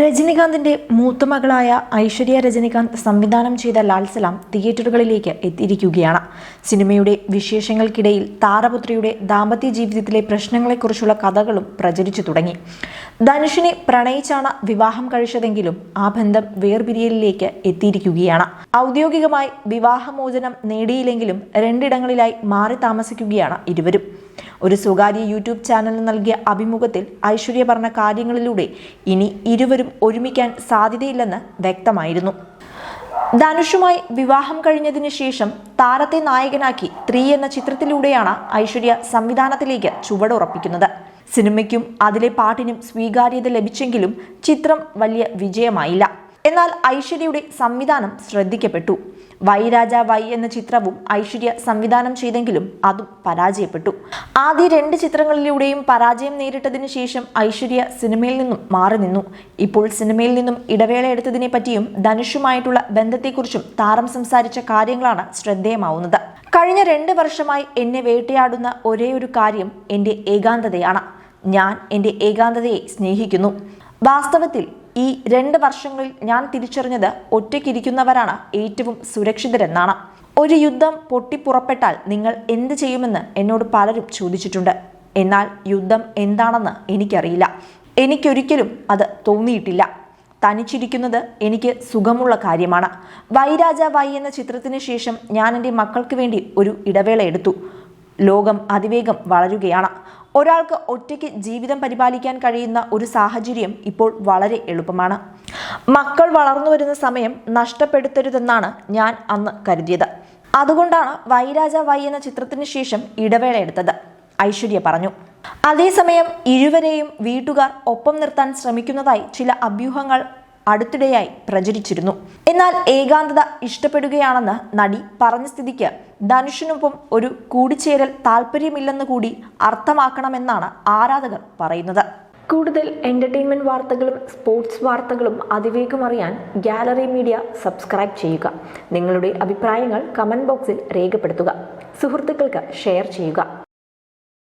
രജനികാന്തിന്റെ മൂത്ത മകളായ ഐശ്വര്യ രജനികാന്ത് സംവിധാനം ചെയ്ത ലാൽസലാം തിയേറ്ററുകളിലേക്ക് എത്തിയിരിക്കുകയാണ്. സിനിമയുടെ വിശേഷങ്ങൾക്കിടയിൽ താരപുത്രിയുടെ ദാമ്പത്യ ജീവിതത്തിലെ പ്രശ്നങ്ങളെക്കുറിച്ചുള്ള കഥകളും പ്രചരിച്ചു തുടങ്ങി. ധനുഷിനെ പ്രണയിച്ചാണ് വിവാഹം കഴിച്ചതെങ്കിലും ആ ബന്ധം വേർപിരിയലിലേക്ക് എത്തിയിരിക്കുകയാണ്. ഔദ്യോഗികമായി വിവാഹമോചനം നേടിയില്ലെങ്കിലും രണ്ടിടങ്ങളിലായി മാറി താമസിക്കുകയാണ് ഇരുവരും. ഒരു സ്വകാര്യ യൂട്യൂബ് ചാനലിന് നൽകിയ അഭിമുഖത്തിൽ ഐശ്വര്യ പറഞ്ഞ കാര്യങ്ങളിലൂടെ ഇനി ഇരുവരും ഒരുമിക്കാൻ സാധ്യതയില്ലെന്ന് വ്യക്തമായിരുന്നു. ധനുഷുമായി വിവാഹം കഴിഞ്ഞതിന് ശേഷം താരത്തെ നായകനാക്കി ത്രീ എന്ന ചിത്രത്തിലൂടെയാണ് ഐശ്വര്യ സംവിധാനത്തിലേക്ക് ചുവടുറപ്പിക്കുന്നത്. സിനിമയ്ക്കും അതിലെ പാട്ടിനും സ്വീകാര്യത ലഭിച്ചെങ്കിലും ചിത്രം വലിയ വിജയമായില്ല. എന്നാൽ ഐശ്വര്യയുടെ സംവിധാനം ശ്രദ്ധിക്കപ്പെട്ടു. വൈ രാജ വൈ എന്ന ചിത്രവും ഐശ്വര്യ സംവിധാനം ചെയ്തെങ്കിലും അതും പരാജയപ്പെട്ടു. ആദ്യ രണ്ട് ചിത്രങ്ങളിലൂടെയും പരാജയം നേരിട്ടതിനു ശേഷം ഐശ്വര്യ സിനിമയിൽ നിന്നും മാറി നിന്നു. ഇപ്പോൾ സിനിമയിൽ നിന്നും ഇടവേള എടുത്തതിനെ പറ്റിയും ധനുഷുമായിട്ടുള്ള ബന്ധത്തെക്കുറിച്ചും താരം സംസാരിച്ച കാര്യങ്ങളാണ് ശ്രദ്ധേയമാവുന്നത്. കഴിഞ്ഞ രണ്ട് വർഷമായി എന്നെ വേട്ടയാടുന്ന ഒരേ ഒരു കാര്യം എന്റെ ഏകാന്തതയാണ്. ഞാൻ എന്റെ ഏകാന്തതയെ സ്നേഹിക്കുന്നു. വാസ്തവത്തിൽ ഈ രണ്ട് വർഷങ്ങളിൽ ഞാൻ തിരിച്ചറിഞ്ഞത് ഒറ്റയ്ക്കിരിക്കുന്നവരാണ് ഏറ്റവും സുരക്ഷിതരെന്നാണ്. ഒരു യുദ്ധം പൊട്ടിപ്പുറപ്പെട്ടാൽ നിങ്ങൾ എന്ത് ചെയ്യുമെന്ന് എന്നോട് പലരും ചോദിച്ചിട്ടുണ്ട്. എന്നാൽ യുദ്ധം എന്താണെന്ന് എനിക്കറിയില്ല. എനിക്കൊരിക്കലും അത് തോന്നിയിട്ടില്ല. തനിച്ചിരിക്കുന്നത് എനിക്ക് സുഖമുള്ള കാര്യമാണ്. വൈരാജ വൈ എന്ന ചിത്രത്തിന് ശേഷം ഞാൻ എന്റെ മക്കൾക്ക് വേണ്ടി ഒരു ഇടവേള എടുത്തു. ലോകം അതിവേഗം വളരുകയാണ്. ഒരാൾക്ക് ഒറ്റയ്ക്ക് ജീവിതം പരിപാലിക്കാൻ കഴിയുന്ന ഒരു സാഹചര്യം ഇപ്പോൾ വളരെ എളുപ്പമാണ്. മക്കൾ വളർന്നു വരുന്ന സമയം നഷ്ടപ്പെടുത്തരുതെന്നാണ് ഞാൻ അന്ന് കരുതിയത്. അതുകൊണ്ടാണ് വൈരാജ വൈ എന്ന ചിത്രത്തിന് ശേഷം ഇടവേള എടുത്തത് ഐശ്വര്യ പറഞ്ഞു. അതേസമയം ഇരുവരെയും വീട്ടുകാർ ഒപ്പം നിർത്താൻ ശ്രമിക്കുന്നതായി ചില അഭ്യൂഹങ്ങൾ അടുത്തിടെയായി പ്രചരിച്ചിരുന്നു. എന്നാൽ ഏകാന്തത ഇഷ്ടപ്പെടുകയാണെന്ന് നടി പറഞ്ഞ സ്ഥിതിക്ക് ധനുഷിനൊപ്പം ഒരു കൂടിച്ചേരൽ താല്പര്യമില്ലെന്ന് കൂടി അർത്ഥമാക്കണമെന്നാണ് ആരാധകർ പറയുന്നത്. കൂടുതൽ എന്റർടൈൻമെന്റ് വാർത്തകളും സ്പോർട്സ് വാർത്തകളും അതിവേഗം അറിയാൻ ഗാലറി മീഡിയ സബ്സ്ക്രൈബ് ചെയ്യുക. നിങ്ങളുടെ അഭിപ്രായങ്ങൾ കമന്റ് ബോക്സിൽ രേഖപ്പെടുത്തുക. സുഹൃത്തുക്കൾക്ക് ഷെയർ ചെയ്യുക.